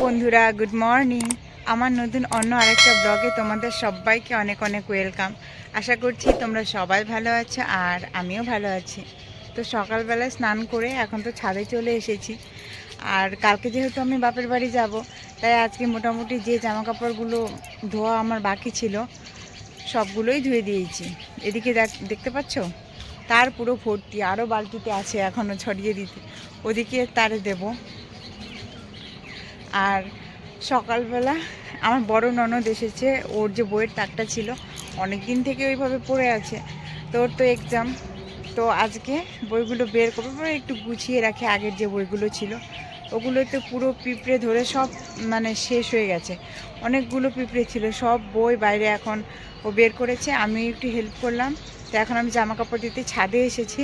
বন্ধুরা good morning আমার নতুন অন্য আরেকটা ব্লগে তোমাদের সবাইকে অনেক অনেক ওয়েলকাম আশা করছি তোমরা সবাই ভালো আছো আর আমিও ভালো আছি। তো সকালবেলায় স্নান করে এখন তো ছাদে চলে এসেছি। আর কালকে যেহেতু আমি বাপের বাড়ি যাব, তাই আজকে মোটামুটি যে জামা কাপড়গুলো ধোয়া আমার বাকি ছিল, সবগুলোই ধুয়ে দিয়েছি। এদিকে দেখ- দেখতে পাচ্ছ? তার পুরো ভর্তি আরও বালতিতে আছে এখনও ছড়িয়ে দিতে। ওদিকে তারে দেবো। আর সকালবেলা আমার বড় ননদ এসেছে, ওর যে বইয়ের তাকটা ছিল অনেক দিন থেকে ওইভাবে পড়ে আছে। তো ওর তো এক্সাম তো আজকে বইগুলো বের করব, পরে একটু গুছিয়ে রাখে, আগের যে বইগুলো ছিল। ওগুলোতে পুরো পিঁপড়ে ধরে সব মানে শেষ হয়ে গেছে। অনেকগুলো পিঁপড়ে ছিল, সব বই বাইরে এখন ও বের করেছে, আমি একটু হেল্প করলাম। তো এখন আমি জামা কাপড় দিতে ছাদে এসেছি,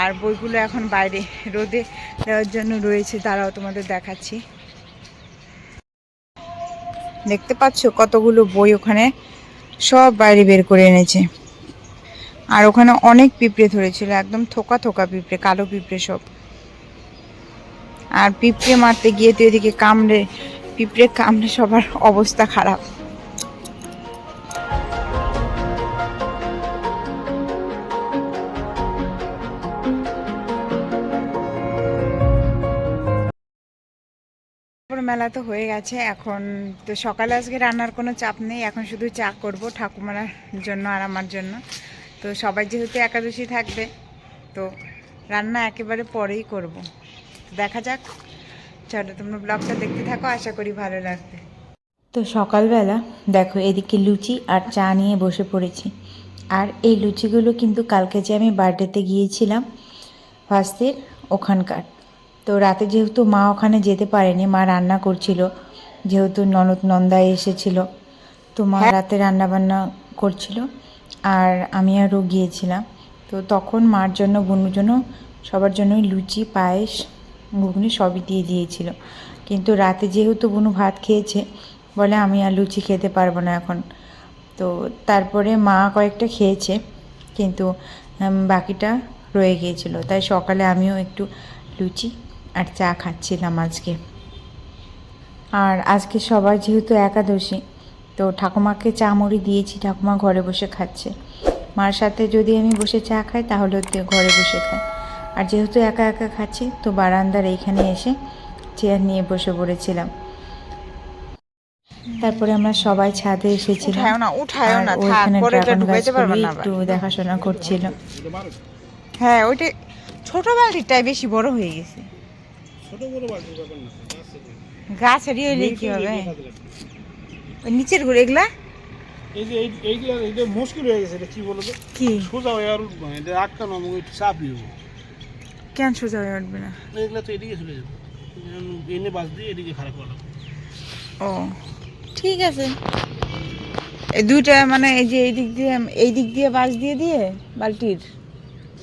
আর বইগুলো এখন বাইরে রোদে দেওয়ার জন্য রয়েছে, দাঁড়াও তোমাদের দেখাচ্ছি। দেখতে পাচ্ছ? কতগুলো বই ওখানে সব বাইরে বের করে এনেছে। আর ওখানে অনেক পিঁপড়ে ধরেছিল, একদম থোকা থোকা পিঁপড়ে, কালো পিঁপড়ে সব। আর পিঁপড়ে মারতে গিয়ে তো এদিকে কামড়ে, পিঁপড়ে কামড়ে সবার অবস্থা খারাপ। মেলা তো হয়ে গেছে, এখন তো সকালে আজকে রান্নার কোনো চাপ নেই, এখন শুধু চা করব ঠাকুমার জন্য আর আমার জন্য। তো সবাই যেহেতু একাদশী থাকবে, তো রান্না একেবারে পরেই করব। দেখা যাক, চলো তোমরা ব্লগটা দেখতে থাকো, আশা করি ভালো লাগবে। তো সকালবেলা দেখো এদিকে লুচি আর চা নিয়ে বসে পড়েছি। আর এই লুচিগুলো কিন্তু কালকে যে আমি বার্থডেতে গিয়েছিলাম ফার্স্টের ওখানকার। তো রাতে যেহেতু মা ওখানে যেতে পারেনি মা রান্না করছিল যেহেতু ননদ নন্দা এসেছিল তো মা রাতে রান্না বান্না করছিল আর আমি আরও গিয়েছিলাম। তো তখন মার জন্য বুনুর জন্য সবার জন্যই লুচি পায়েস ঘুগনি সবই দিয়ে দিয়েছিল। কিন্তু রাতে যেহেতু বনু ভাত খেয়েছে বলে আমি আর লুচি খেতে পারব না এখন। তো তারপরে মা কয়েকটা খেয়েছে কিন্তু বাকিটা রয়ে গিয়েছিল। তাই সকালে আমিও একটু লুচি আর চা খাচ্ছিলাম আজকে। আর আজকে সবার যেহেতু একাদশী তো ঠাকুমাকে চা মুড়ি দিয়েছি ঠাকুমা ঘরে বসে খাচ্ছে। মার সাথে যদি আমি বসে চা খাই তাহলে ঘরে বসে খাই আর যেহেতু একা একা খাচ্ছি তো বারান্দার এইখানে এসে চেয়ার নিয়ে বসে পড়েছিলাম। তারপরে আমরা সবাই ছাদে এসেছিলাম। একটু দেখাশোনা করছিল। হ্যাঁ ওইটা ছোট বালতিটাই বেশি বড় হয়ে গেছে। ছোট বড় বাটির ব্যাপার না গাছ থেকে। গাছ কি হবে? ওই নিচের ঘুরে এগুলা? এই যে এই- এইগুলা এটা মুশকিল হয়ে গেছে এটা কি বলো তো? কি? সোজা হয়ে আর উঠবো না, এটা আটকানো আমাকে একটু চাপই হব কেন সোজা হয়ে উঠবে না? এগুলা তো এদিকে চলে যাবে। এনে বাস দিয়ে এদিকে খারাপ করা ও ঠিক আছে। এই দুইটা মানে এই যে এই দিক দিয়ে এই দিক দিয়ে বাঁশ দিয়ে দিয়ে বালতির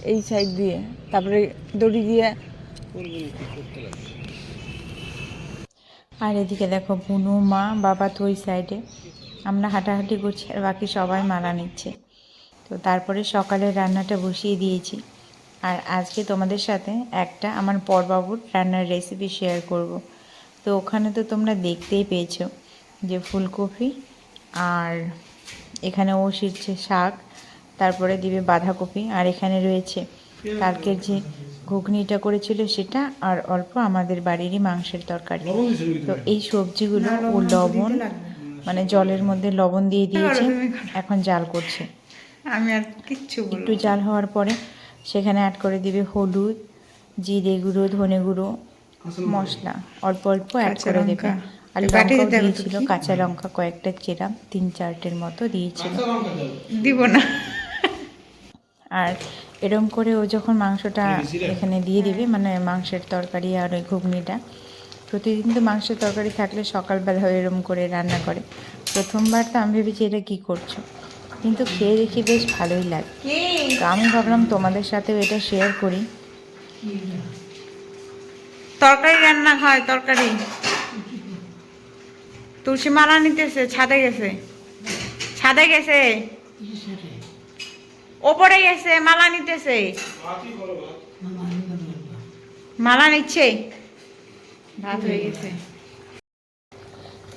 এই সাইড দিয়ে তারপরে দড়ি দিয়ে আর এদিকে দেখো বুনু, মা, বাবা তো ওই সাইডে আমরা হাঁটাহাঁটি করছি আর বাকি সবাই মালা নিচ্ছে। তো তারপরে সকালে রান্নাটা বসিয়ে দিয়েছি। আর আজকে তোমাদের সাথে একটা আমার পরবাবুর রান্নার রেসিপি শেয়ার করব। তো ওখানে তো তোমরা দেখতেই পেয়েছ যে ফুলকপি আর এখানে ও শিরছে শাক, তারপরে দিবে বাঁধাকপি, আর এখানে রয়েছে কালকের যে ঘুগনিটা করেছিল সেটা আর অল্প আমাদের বাড়িরই মাংসের তরকারি। তো এই সবজিগুলো ও লবণ মানে জলের মধ্যে লবণ দিয়ে দিয়েছে এখন জাল করছে। আমি আর কিচ্ছু একটু জাল হওয়ার পরে সেখানে অ্যাড করে দিবে হলুদ জিরে গুঁড়ো ধনে গুঁড়ো মশলা। অল্প অল্প অ্যাড করে দেবে। আর লঙ্কাও তো দিয়েছিল কাঁচা লঙ্কা কয়েকটা চেরাম তিন চারটের মতো দিয়েছিল। দিব না। আর এরম করে ও যখন মাংসটা এখানে দিয়ে দিবে মানে মাংসের তরকারি আর ওই ঘুগনিটা। প্রতিদিন তো মাংসের তরকারি থাকলে সকালবেলা এরম করে রান্না করে। প্রথমবার তো আমি ভেবেছি এটা কী করছ। কিন্তু খেয়ে দেখি বেশ ভালোই লাগে। তো আমি ভাবলাম তোমাদের সাথেও এটা শেয়ার করি। তরকারি রান্না হয় তরকারি। তুলসী মালা নিতেছে ছাদে গেছে। ছাদে গেছে? ওপরে গেছে মালা নিতেছে। মালা নিচ্ছে। ভাত হয়ে গেছে।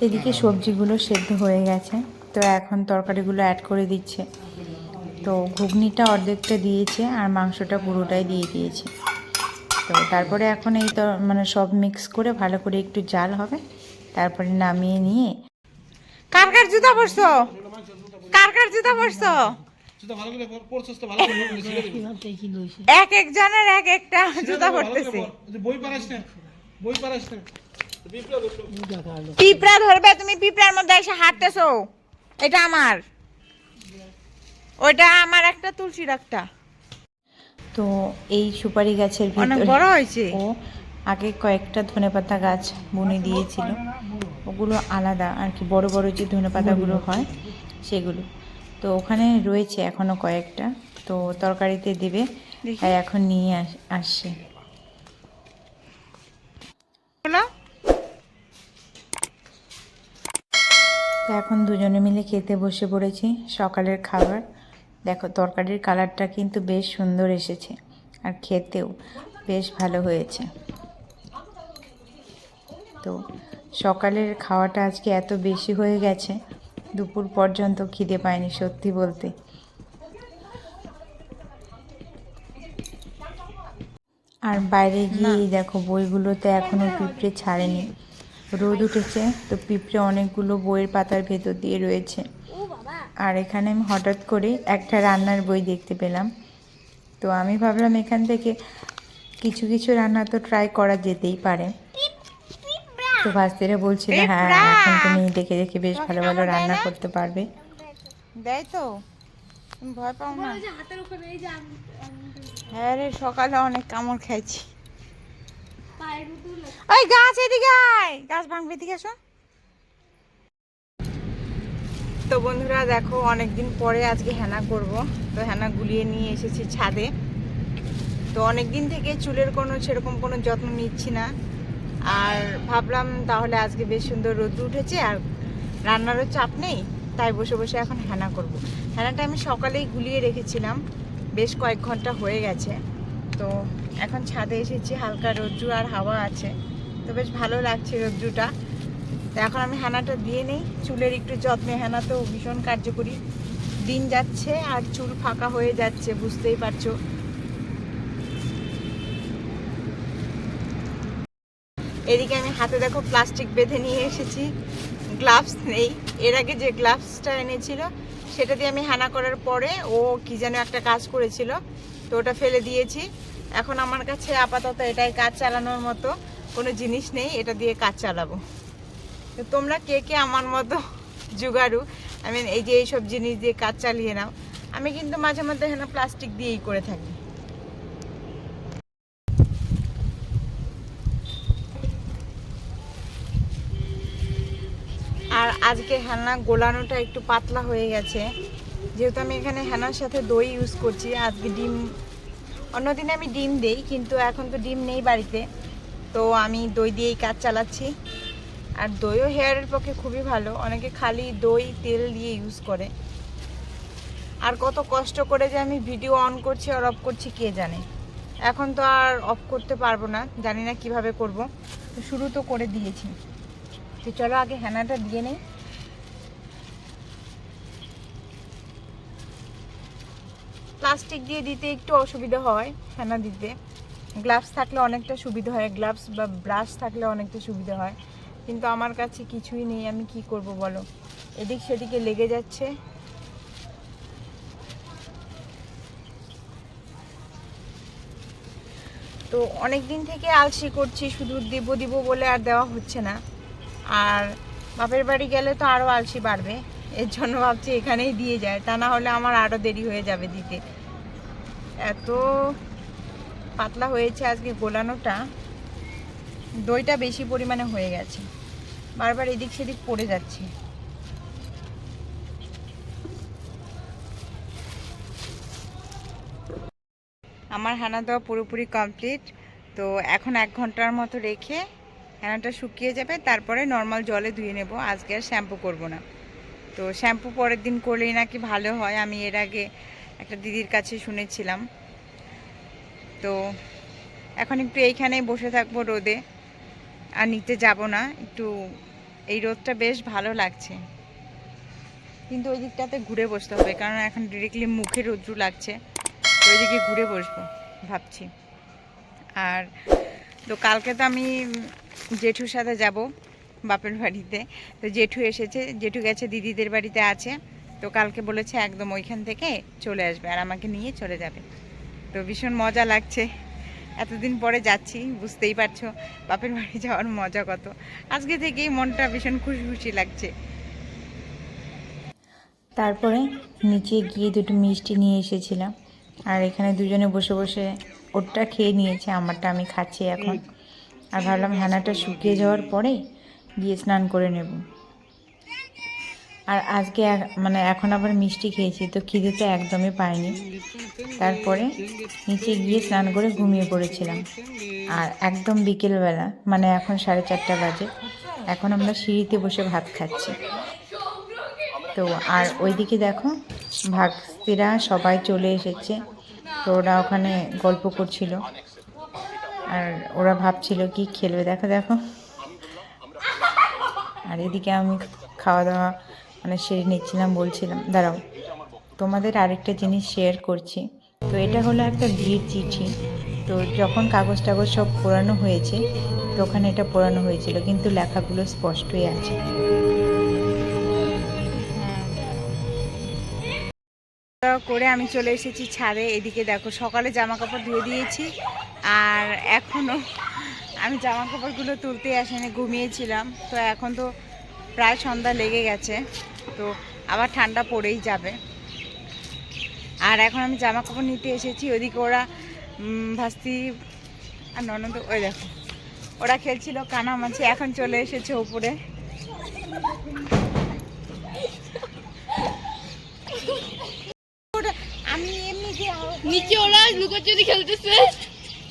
এদিকে সবজিগুলো সেদ্ধ হয়ে গেছে তো এখন তরকারিগুলো অ্যাড করে দিচ্ছে। তো ঘুগনিটা অর্ধেকটা দিয়েছে আর মাংসটা পুরোটাই দিয়ে দিয়েছে। তো তারপরে এখন এই তো মানে সব মিক্স করে ভালো করে একটু জাল হবে তারপরে নামিয়ে নিয়ে কার কার জুতা পরছো? কার কার জুতা পরছো? জুতা ভালো করে পর- পরছিস তো ভালো করে পরছিস, ছেড়ে দিবি। এক এক জনের এক একটা জুতা বিপ্লব। পিঁপড়া ধরবে তুমি পিঁপড়ার মধ্যে এসে হাঁটতেছো। এটা আমার। ওইটা আমার একটা তুলসীর একটা। তো এই সুপারি গাছের অনেক ভিতরে বড় হয়েছে। ও আগে কয়েকটা ধনেপাতা গাছ বুনে দিয়েছিল। ওগুলো আলাদা আর কি বড় বড় যে ধনেপাতাগুলো হয় সেগুলো। তো ওখানে রয়েছে এখনও কয়েকটা। তো তরকারিতে দেবে। তাই এখন নিয়ে আস- আসছে। তো এখন দুজনে মিলে খেতে বসে পড়েছি সকালের খাবার। দেখো তরকারির কালারটা কিন্তু বেশ সুন্দর এসেছে আর খেতেও বেশ ভালো হয়েছে। তো সকালের খাওয়াটা আজকে এত বেশি হয়ে গেছে দুপুর পর্যন্ত খিদে পায়নি সত্যি বলতে। আর বাইরে গিয়ে দেখো বইগুলোতে এখনও পিঁপড়ে ছাড়েনি। রোদ উঠেছে তো পিঁপড়ে অনেকগুলো বইয়ের পাতার ভেতর দিয়ে রয়েছে। আর এখানে আমি হঠাৎ করে একটা রান্নার বই দেখতে পেলাম। তো আমি ভাবলাম এখান থেকে কিছু কিছু রান্না তো ট্রাই করা যেতেই পারে। তো ভাস্তিরা বলছিল হ্যাঁ এখন তুমি দেখে দেখে বেশ ভালো ভালো রান্না করতে পারবে। দেয় তো। তুমি ভয় পাও না। হ্যাঁ রে সকালে অনেক কামড় খাইছি। ওই গাছ এদিকে আয়। গাছ ভাঙবে এদিকে আসো তো বন্ধুরা দেখো অনেকদিন পরে আজকে হেনা করব। তো হেনা গুলিয়ে নিয়ে এসেছি ছাদে। তো অনেক দিন থেকে চুলের কোনো সেরকম কোনো যত্ন নিচ্ছি না। আর ভাবলাম তাহলে আজকে বেশ সুন্দর রোদ উঠেছে আর রান্নারও চাপ নেই, তাই বসে বসে এখন হ্যানা করব। হ্যানাটা আমি সকালেই গুলিয়ে রেখেছিলাম, বেশ কয়েক ঘণ্টা হয়ে গেছে। তো এখন ছাদে এসেছি, হালকা রোদ্রু আর হাওয়া আছে, তো বেশ ভালো লাগছে রোদ্রুটা তো এখন আমি হ্যানাটা দিয়ে নেই, চুলের একটু যত্নে হ্যানা তো ভীষণ কার্যকরী। দিন যাচ্ছে আর চুল ফাঁকা হয়ে যাচ্ছে, বুঝতেই পারছ। এদিকে আমি হাতে দেখো প্লাস্টিক বেঁধে নিয়ে এসেছি। গ্লাভস নেই। এর আগে যে গ্লাভসটা এনেছিল, সেটা দিয়ে আমি হানা করার পরে ও কি যেন একটা কাজ করেছিল, তো ওটা ফেলে দিয়েছি। এখন আমার কাছে আপাতত এটাই কাজ চালানোর মতো, কোনো জিনিস নেই, এটা দিয়ে কাজ চালাবো। তো তোমরা কে কে আমার মতো জুগাড়ু? আই মিন এই যে এইসব জিনিস দিয়ে কাজ চালিয়ে নাও। আমি কিন্তু মাঝে মধ্যে এখানে প্লাস্টিক দিয়েই করে থাকি। আর আজকে হেনা গোলানোটা একটু পাতলা হয়ে গেছে। যেহেতু আমি এখানে হেনার সাথে দই ইউজ করছি, আজকে ডিম, অন্যদিন আমি ডিম দেই, কিন্তু এখন তো ডিম নেই বাড়িতে। তো আমি দই দিয়েই কাজ চালাচ্ছি। আর দইও হেয়ারের পক্ষে খুবই ভালো, অনেকে খালি দই, তেল দিয়ে ইউজ করে। আর কত কষ্ট করে যে আমি ভিডিও অন করছি আর অফ করছি, কে জানে? এখন তো আর অফ করতে পারব না, জানি না কীভাবে করব। শুরু তো করে দিয়েছি। তো চলো আগে হেনাটা দিয়ে নেই। প্লাস্টিক দিয়ে দিতে একটু অসুবিধা হয় হেনা দিতে। গ্লাভস থাকলে অনেকটা সুবিধা হয়, গ্লাভস বা ব্রাশ থাকলে অনেকটা সুবিধা হয়। কিন্তু আমার কাছে কিছুই নেই, আমি কি করব বলো? এদিক সেদিকে লেগে যাচ্ছে। তো অনেক দিন থেকে আলসি করছি শুধু দিব দিব বলে আর দেওয়া হচ্ছে না। আর বাপের বাড়ি গেলে তো আরও আলসি বাড়বে। এর জন্য ভাবছি এখানেই দিয়ে যায়। তা না হলে আমার আরও দেরি হয়ে যাবে দিতে। এত পাতলা হয়েছে আজকে গোলানোটা। দইটা বেশি পরিমাণে হয়ে গেছে। বারবার এদিক সেদিক পড়ে যাচ্ছে। আমার হানা দেওয়া পুরোপুরি কমপ্লিট। তো এখন এক ঘণ্টার মতো রেখে হেনাটা শুকিয়ে যাবে, তারপরে নর্মাল জলে ধুয়ে নেব। আজকে আর শ্যাম্পু করব না। তো শ্যাম্পু পরের দিন করলেই নাকি ভালো হয়। আমি এর আগে একটা দিদির কাছে শুনেছিলাম। তো এখন একটু এইখানেই বসে থাকব রোদে। আর নিতে যাব না। একটু এই রোদটা বেশ ভালো লাগছে। কিন্তু ওই দিকটাতে ঘুরে বসতে হবে, কারণ এখন ডিরেক্টলি মুখে রৌদ্র লাগছে। তো ওইদিকে ঘুরে বসবো, ভাবছি। আর তো কালকে তো আমি জেঠুর সাথে যাব বাপের বাড়িতে। তো জেঠু এসেছে, জেঠু গেছে, দিদিদের বাড়িতে আছে। তো কালকে বলেছে একদম ওইখান থেকে চলে আসবে আর আমাকে নিয়ে চলে যাবে। তো ভীষণ মজা লাগছে। এতদিন পরে যাচ্ছি, বুঝতেই পারছ, বাপের বাড়ি যাওয়ার মজা কত। আজকে থেকেই মনটা ভীষণ খুশি খুশি লাগছে। তারপরে নিচে গিয়ে দুটো মিষ্টি নিয়ে এসেছিলাম। আর এখানে দুজনে বসে বসে ওরটা খেয়ে নিয়েছে, আমারটা আমি খাচ্ছি এখন। আর ভাবলাম হানাটা শুকিয়ে যাওয়ার পরে গিয়ে স্নান করে নেব। আর আজকে মানে এখন আবার মিষ্টি খেয়েছি, তো খিদে তো একদমই পাইনি। তারপরে নিচে গিয়ে স্নান করে ঘুমিয়ে পড়েছিলাম। আর একদম বিকেলবেলা মানে এখন সাড়ে চারটা বাজে, এখন আমরা সিঁড়িতে বসে ভাত খাচ্ছি। তো আর ওইদিকে দেখো, ভাগস্তিরা সবাই চলে এসেছে। তো ওরা ওখানে গল্প করছিল। আর ওরা ভাবছিল কি খেলবে, দেখো দেখো। আর এদিকে আমি খাওয়া দাওয়া মানে সেরে নিচ্ছিলাম, বলছিলাম, দাঁড়াও, তোমাদের আরেকটা জিনিস শেয়ার করছি। তো এটা হলো একটা ভিড় চিঠি। তো যখন কাগজ টাগজ সব পোড়ানো হয়েছে তো ওখানে এটা পোড়ানো হয়েছিল, কিন্তু লেখাগুলো স্পষ্টই আছে। করে আমি চলে এসেছি ছাদে। এদিকে দেখো, সকালে জামা কাপড় ধুয়ে দিয়েছি। আর এখনও আমি জামা কাপড়গুলো তুলতে আসেনি, ঘুমিয়েছিলাম। তো এখন তো প্রায় সন্ধ্যা লেগে গেছে, তো আবার ঠান্ডা পড়েই যাবে। আর এখন আমি জামা কাপড় নিতে এসেছি। ওদিকে ওরা ভাস্তি আর ননদ ওই দেখো, ওরা খেলছিল কানামাছি এখন চলে এসেছে উপরে ওটা- আমি এমনি যে নিচে ওরা লুকোচুরি খেলতেছে।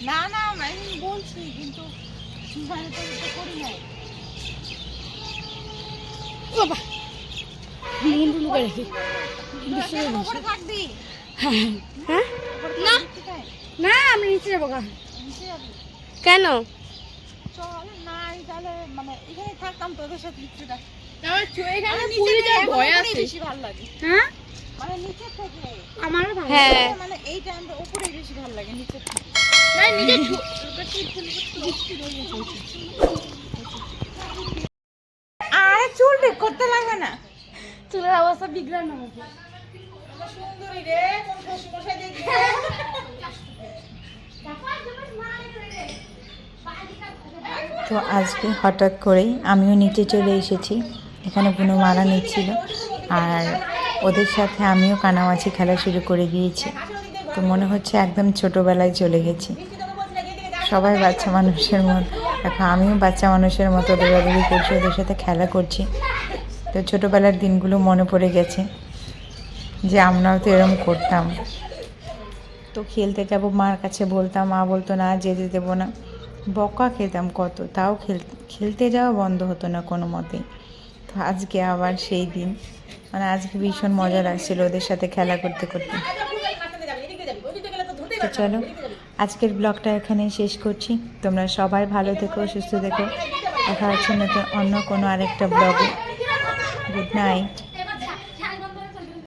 না না আমি বলছি কিন্তু মানে তো এটা করি নাই। বাবা মুন্ডু লুকা রেখে। উপরে থাকবি হ্যাঁ না। না আমি নিচে যাব গা। কেন? চল না তাহলে মানে এখানে থাকতাম তোদের সাথে এখানে নিচে যাওয়ার এখন ভয় আছে। বেশি ভালো লাগে। হ্যাঁ? মানে নিচে থেকে। আমার ভালো হ্যাঁ। মানে এই টাইমটা উপরেই বেশি ভালো লাগে নিচে থেকে। না নিজে আরে চুল ঠিক করতে লাগবে না। চুলের অবস্থা বিগড়ান আমাকে সুন্দরী রে কোন শ্বশুর মশাই দেখবি তো আজকে হঠাৎ করেই আমিও নিচে চলে এসেছি। এখানে বুনো মারা নিচ্ছিল। আর ওদের সাথে আমিও কানামাছি খেলা শুরু করে দিয়েছি তো মনে হচ্ছে একদম ছোটোবেলায় চলে গেছি। সবাই বাচ্চা মানুষের মতো। এখন আমিও বাচ্চা মানুষের মতো দৌড়াদৌড়ি করছি ওদের সাথে খেলা করছি। তো ছোটোবেলার দিনগুলো মনে পড়ে গেছে যে আমরাও তো এরম করতাম। তো খেলতে যাব, মার কাছে বলতাম, মা বলতো, না, যেতে দেবো না। বকা খেতাম কত, তাও খেল, খেলতে যাওয়া বন্ধ হতো না কোনো মতেই। তো আজকে আবার সেই দিন। মানে আজকে ভীষণ মজা লাগছিল ওদের সাথে খেলা করতে করতে। চলো, আজকের ব্লগটা এখানে শেষ করছি। তোমরা সবাই ভালো থেকো, সুস্থ থেকো। দেখা হচ্ছে নতুন অন্য কোনো আরেকটা ব্লগে। Good night.